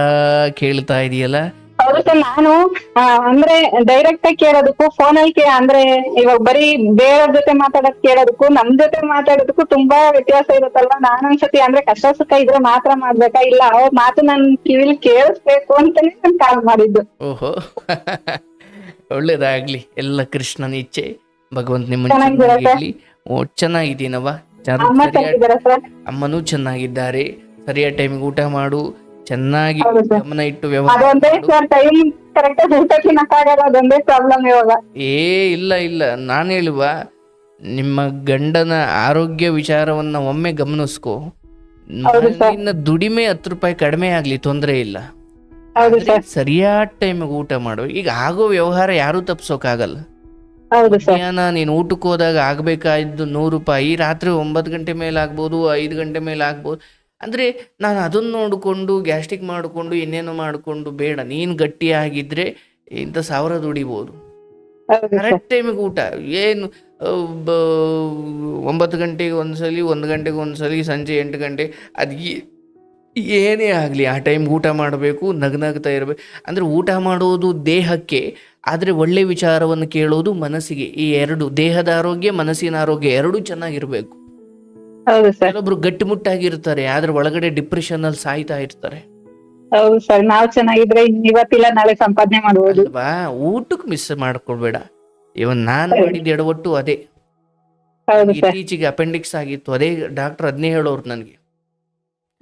ಕೇಳ್ತಾ ಇದೆಯಲ್ಲ ಸರ್ ನಾನು ಆ, ಅಂದ್ರೆ ಡೈರೆಕ್ಟ್ ಆಗಿ ಕೇಳೋದಕ್ಕೂ ಫೋನ್ ಅಲ್ಲಿ ಅಂದ್ರೆ ಇವಾಗ ಬರೀ ಬೇರೆಯವ್ರ ಜೊತೆ ಮಾತಾಡೋದ್ ಕೇಳೋದಕ್ಕೂ ನಮ್ ಜೊತೆ ಮಾತಾಡೋದಕ್ಕೂ ತುಂಬಾ ವ್ಯತ್ಯಾಸ ಇರುತ್ತಲ್ವಾ? ನಾನು ಒಂದ್ಸತಿ ಅಂದ್ರೆ ಕಷ್ಟ ಸುಖ ಇದ್ರೆ ಮಾತ್ರ ಮಾಡ್ಬೇಕಾ? ಇಲ್ಲ ಅವ್ರ ಮಾತು ನನ್ ಕಿವಿಲಿ ಕೇಳಿಸ್ಬೇಕು ಅಂತಾನೆ ನಾನ್ ಕಾಲ್ ಮಾಡಿದ್ದು. ಓಹೋ ಒಳ್ಳೇದಾಗ್ಲಿ. ಎಲ್ಲ ಕೃಷ್ಣನ ಇಚ್ಛೆ ಭಗವಂತ ನಿಮ್ಮ ಸರ್? ಚೆನ್ನಾಗಿರ್ಲಿ ಓ ಚೆನ್ನಾಗಿದ್ದೀನವ್ವ. ಚೆನ್ನಾಗಿ ಅಮ್ಮ ಸರಿಯಾಗಿ ಚೆನ್ನಾಗಿದಾರ ಸರ್? ಅಮ್ಮನೂ ಚೆನ್ನಾಗಿದ್ದಾರೆ. ಸರಿಯಾದ ಟೈಮಿಗೆ ಊಟ ಮಾಡು. ಚೆನ್ನಾಗಿ ಗಮನ ಇಟ್ಟು ವ್ಯವಹಾರ ಅದೊಂದೇ ಸರ್ ಟೈಮ್ ಕರೆಕ್ಟ್ ಆಗಿ ಊಟ ತಿನ್ನಕ್ಕಾಗಲ್ಲ ಅದೊಂದೇ ಪ್ರಾಬ್ಲಮ್ ಇವಾಗ. ಏ ಇಲ್ಲ ಇಲ್ಲ. ನಾನು ಹೇಳುವ ನಿಮ್ಮ ಗಂಡನ ಆರೋಗ್ಯ ವಿಚಾರವನ್ನ ಒಮ್ಮೆ ಗಮನಿಸ್ಕೋ. ಹೌದು ಸರ್. ನಿನ್ನ ದುಡಿಮೆ ಹತ್ತು ರೂಪಾಯಿ ಕಡಿಮೆ ಆಗ್ಲಿ ತೊಂದರೆ ಇಲ್ಲ. ಹೌದು ಆದ್ರೆ ಸರ್. ಸರಿಯಾದ ಟೈಮಿಗೆ ಊಟ ಮಾಡು. ಈಗ ಆಗೋ ವ್ಯವಹಾರ ಯಾರು ತಪ್ಸೋಕ್ಕಾಗಲ್ಲ ಹೌದು ಸರ್. ಮಧ್ಯಾಹ್ನ ನೀನು ಊಟಕ್ಕೆ ಹೋದಾಗ ಆಗ್ಬೇಕಾಯ್ದು ನೂರು ರೂಪಾಯಿ ರಾತ್ರಿ ಒಂಬತ್ತು ಗಂಟೆ ಮೇಲೆ ಆಗ್ಬೋದು ಐದು ಗಂಟೆ ಮೇಲೆ ಆಗ್ಬೋದು. ಅಂದರೆ ನಾನು ಅದನ್ನು ನೋಡಿಕೊಂಡು ಗ್ಯಾಸ್ಟ್ರಿಕ್ ಮಾಡಿಕೊಂಡು ಇನ್ನೇನೋ ಮಾಡಿಕೊಂಡು ಬೇಡ ನೀನು ಗಟ್ಟಿಯಾಗಿದ್ದರೆ ಇಂಥ ಸಾವಿರ ದುಡಿಬೋದು. ಕರೆಕ್ಟ್ ಟೈಮಿಗೆ ಊಟ. ಏನು ಒಂಬತ್ತು ಗಂಟೆಗೆ ಒಂದ್ಸಲಿ ಒಂದು ಗಂಟೆಗೆ ಒಂದ್ಸಲಿ ಸಂಜೆ ಎಂಟು ಗಂಟೆ ಅದು ಏನೇ ಆಗಲಿ ಆ ಟೈಮ್ ಊಟ ಮಾಡಬೇಕು ನಗ್ನಗ್ತಾ ಇರಬೇಕು. ಅಂದರೆ ಊಟ ಮಾಡೋದು ದೇಹಕ್ಕೆ ಆದರೆ ಒಳ್ಳೆ ವಿಚಾರವನ್ನು ಕೇಳೋದು ಮನಸ್ಸಿಗೆ. ಈ ಎರಡು ದೇಹದ ಆರೋಗ್ಯ ಮನಸ್ಸಿನ ಆರೋಗ್ಯ ಎರಡೂ ಚೆನ್ನಾಗಿರಬೇಕು. ಹೌದು ಸರ್. ಕೆಲವೊಬ್ರು ಗಟ್ಟಿಮುಟ್ಟಾಗಿರ್ತಾರೆ ಆದ್ರೆ ಒಳಗಡೆ ಡಿಪ್ರೆಷನ್ ಅಲ್ಲಿ ಸಾಯ್ತಾ ಇರ್ತಾರೆ. ಹೌದು ಸರ್ ನಾವ್ ಚೆನ್ನಾಗಿದ್ರೆ ಇನ್ ಇವತ್ತಿಲ್ಲ ನಾಳೆ ಸಂಪಾದನೆ ಮಾಡ್ಬೋದು. ಅಲ್ವಾ? ಊಟಕ್ಕೆ ಮಿಸ್ ಮಾಡ್ಕೊಳ್ಬೇಡ. ಇವನ್ ನಾನು. ಮಾಡಿದ ಎಡವಟ್ಟು ಅದೇ. ಹೌದು ಸರ್. ಇತ್ತೀಚೆಗೆ ಅಪೆಂಡಿಕ್ಸ್ ಆಗಿತ್ತು ಅದೇ ಡಾಕ್ಟರ್ ಅದನ್ನೇ ಹೇಳೋರು ನನಗೆ.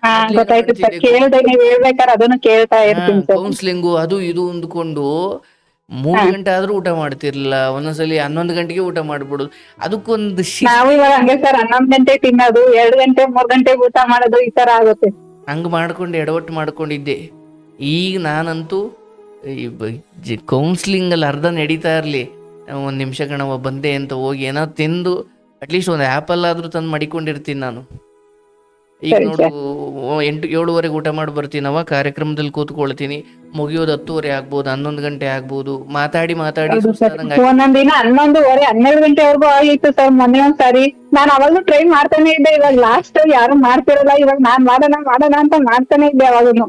ಹಾ ಗೊತ್ತಾಯ್ತು ಸರ್. ಮಾಡ್ತಿದ್ದೆ. ಕೇಳ್ದೆ ನೀವ್ ಹೇಳ್ಬೇಕಾದ್ರೆ ಅದನ್ನು ಕೇಳ್ತಾ ಇರ್ತೀನಿ ಸರ್. ಕೌನ್ಸಿಲಿಂಗು ಅದು ಇದು ಅಂದ್ಕೊಂಡು ಮೂರು ಗಂಟೆ ಆದ್ರೂ ಊಟ ಮಾಡ್ತಿರ್ಲಿಲ್ಲ ಒಂದೊಂದ್ಸಲಿ ಹನ್ನೊಂದು ಗಂಟೆಗೆ ಊಟ ಮಾಡ್ಬಿಡುದು. ಅದಕ್ಕೊಂದು ಶಿ ನಾವು ಇವಾಗ ಹಂಗೆ ಸರ್ ಹನ್ನೊಂದ್ ಗಂಟೆ ತಿನ್ನೋದು ಎರಡ್ ಗಂಟೆ ಮೂರ್ ಗಂಟೆಗೆ ಊಟ ಮಾಡೋದು ಈ ತರ ಆಗುತ್ತೆ. ಹಂಗ್ ಮಾಡ್ಕೊಂಡು ಎಡವಟ್ಟು ಮಾಡ್ಕೊಂಡಿದ್ದೆ. ಈಗ ನಾನಂತೂ ಕೌನ್ಸ್ಲಿಂಗಲ್ಲಿ ಅರ್ಧ ನಡೀತಾ ಇರ್ಲಿ. ಒಂದ್ ನಿಮಿಷ ಕಣವ ಬಂದೆ ಅಂತ ಹೋಗಿ ಏನೋ ತಿಂದು ಅಟ್ಲೀಸ್ಟ್ ಒಂದು ಆ್ಯಪಲ್ ಆದ್ರೂ ತಂದು ಮಡಿಕೊಂಡಿರ್ತೀನಿ ನಾನು. ಈಗ ನೋಡು ಎಂಟು ಏಳುವರೆಗೆ ಊಟ ಮಾಡಿ ಬರ್ತೀನವ ಕಾರ್ಯಕ್ರಮದಲ್ಲಿ ಕೂತ್ಕೊಳ್ತೀನಿ ಮುಗಿಯೋದು ಹತ್ತುವರೆ ಆಗ್ಬೋದು ಹನ್ನೊಂದು ಗಂಟೆ ಆಗ್ಬೋದು ಮಾತಾಡಿ ಮಾತಾಡಿ ಒಂದೊಂದ್ ದಿನ ಹನ್ನೊಂದುವರೆ ಹನ್ನೆರಡು ಗಂಟೆವರೆಗೂ ಆಗಿತ್ತು ಸರ್ ಮೊನ್ನೆ ಒಂದ್ಸಾರಿ ನಾನು ಅವಾಗ್ಲೂ ಟ್ರೈ ಮಾಡ್ತಾನೆ ಇದ್ದೆ ಇವಾಗ ಲಾಸ್ಟ್ ಯಾರು ಮಾಡ್ತಿರಲ್ಲ ಇವಾಗ ನಾನ್ ಮಾಡೋಣ ಮಾಡೋಣ ಅಂತ ಮಾಡ್ತಾನೆ ಇದ್ದೆ ಅವಾಗೂ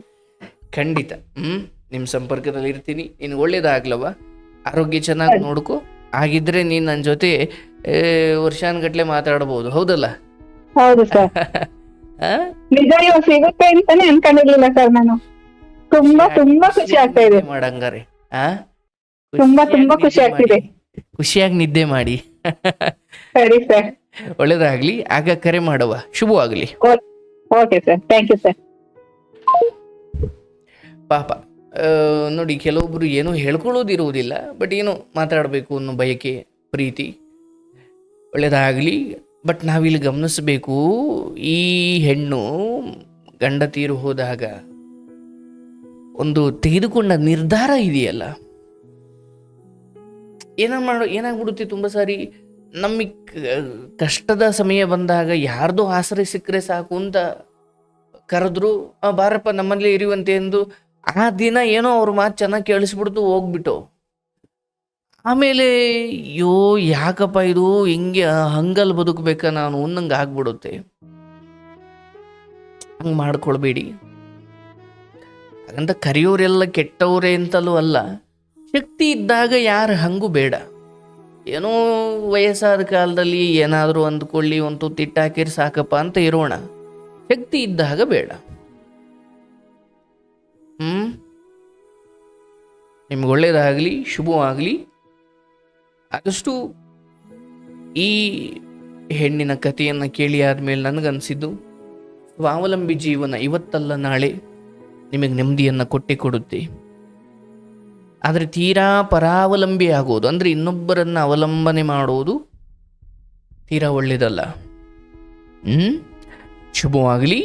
ಖಂಡಿತ ಹ್ಮ್ ನಿಮ್ ಸಂಪರ್ಕದಲ್ಲಿ ಇರ್ತೀನಿ ನೀನು ಒಳ್ಳೇದಾಗ್ಲವ ಆರೋಗ್ಯ ಚೆನ್ನಾಗಿ ನೋಡ್ಕೊ ಆಗಿದ್ರೆ ನೀನ್ ನನ್ನ ಜೊತೆ ವರ್ಷಾನ್ಗಟ್ಲೆ ಮಾತಾಡಬಹುದು ಹೌದಲ್ಲ? ಹೌದು ಸರ್? ನಿಜ ಇವಾಗ ಸಿಗುತ್ತೆ ಅಂತಾನೆ ಅನ್ಕೊಂಡಿರ್ಲಿಲ್ಲ ಸರ್ ನಾನು. ತುಂಬಾ ತುಂಬಾ ಖುಷಿ ಆಗ್ತಾ ಇದೆ. ಮಾಡಂಗಾರೆ. ಆ? ತುಂಬಾ, ತುಂಬಾ ಖುಷಿ ಆಗ್ತಿದೆ. ಖುಷಿಯಾಗಿ ನಿದ್ದೆ ಮಾಡಿ. ಸರಿ ಸರ್. ಒಳ್ಳೇದಾಗ್ಲಿ. ಆಗ ಕರೆ ಮಾಡುವ. ಶುಭವಾಗ್ಲಿ. Okay sir. Thank you sir. ಪಾಪ. ನೋಡಿ ಕೆಲವೊಬ್ರು ಏನು ಹೇಳ್ಕೊಳ್ಳೋದಿರುವುದಿಲ್ಲ ಬಟ್ ಏನು ಮಾತಾಡಬೇಕು ಅನ್ನೋ ಬಯಕೆ ಪ್ರೀತಿ ಒಳ್ಳೆಯದಾಗಲಿ ಬಟ್ ನಾವಿಲ್ಲಿ ಗಮನಿಸಬೇಕು ಈ ಹೆಣ್ಣು ಗಂಡ ತೀರು ಹೋದಾಗ ಒಂದು ತೆಗೆದುಕೊಂಡ ನಿರ್ಧಾರ ಇದೆಯಲ್ಲ? ಏನ ಮಾಡೋ ಏನಾಗ್ಬಿಡುತ್ತೆ ತುಂಬ ಸಾರಿ? ನಮಗೆ ಕಷ್ಟದ ಸಮಯ ಬಂದಾಗ ಯಾರ್ದೋ ಆಸರೆ ಸಿಕ್ಕರೆ ಸಾಕು ಅಂತ ಕರೆದ್ರು "ಆ, ಬಾರಪ್ಪ ನಮ್ಮಲ್ಲಿ ಇರುವಂತೆ ಎಂದು ಆ ದಿನ ಏನೋ ಅವ್ರ ಮಾತು ಚೆನ್ನಾಗಿ ಕೇಳಿಸ್ಬಿಡ್ತು ಹೋಗ್ಬಿಟ್ಟು. ಆಮೇಲೆ, ಅಯ್ಯೋ, ಯಾಕಪ್ಪ ಇದು? ಹಿಂಗೆ ಹಂಗಲ್ಲಿ ಬದುಕಬೇಕಾ ನಾನು? ಅನ್ನಂಗೆ ಆಗ್ಬಿಡುತ್ತೆ. ಹಂಗೆ ಮಾಡ್ಕೊಳ್ಬೇಡಿ. ಹಾಗಂತ ಕರೆಯೋರೆಲ್ಲ ಕೆಟ್ಟವರೇ ಅಂತಲೂ ಅಲ್ಲ. ಶಕ್ತಿ ಇದ್ದಾಗ ಯಾರು ಹಂಗೂ ಬೇಡ. ಏನೋ ವಯಸ್ಸಾದ ಕಾಲದಲ್ಲಿ ಏನಾದರೂ ಅಂದ್ಕೊಳ್ಳಿ, ಒಂದು ತುತ್ತಿಟ್ಟು ಹಾಕಿರಿ ಸಾಕಪ್ಪ ಅಂತ ಇರೋಣ. ಶಕ್ತಿ ಇದ್ದಾಗ ಬೇಡ. ಹ್ಞೂ ನಿಮ್ಗೆ ಒಳ್ಳೇದಾಗಲಿ, ಶುಭವಾಗಲಿ. ಆದಷ್ಟು ಈ ಹೆಣ್ಣಿನ ಕಥೆಯನ್ನು ಕೇಳಿ ಆದಮೇಲೆ ನನಗನ್ಸಿದ್ದು, ಸ್ವಾವಲಂಬಿ ಜೀವನ ಇವತ್ತಲ್ಲ ನಾಳೆ ನಿಮಗೆ ನೆಮ್ಮದಿಯನ್ನು ಕೊಟ್ಟೆ ಕೊಡುತ್ತೆ. ಆದರೆ ತೀರಾ ಪರಾವಲಂಬಿ ಆಗೋದು, ಅಂದರೆ ಇನ್ನೊಬ್ಬರನ್ನು ಅವಲಂಬನೆ ಮಾಡೋದು ತೀರಾ ಒಳ್ಳೆಯದಲ್ಲ ಹ್ಞೂ ಶುಭವಾಗಲಿ.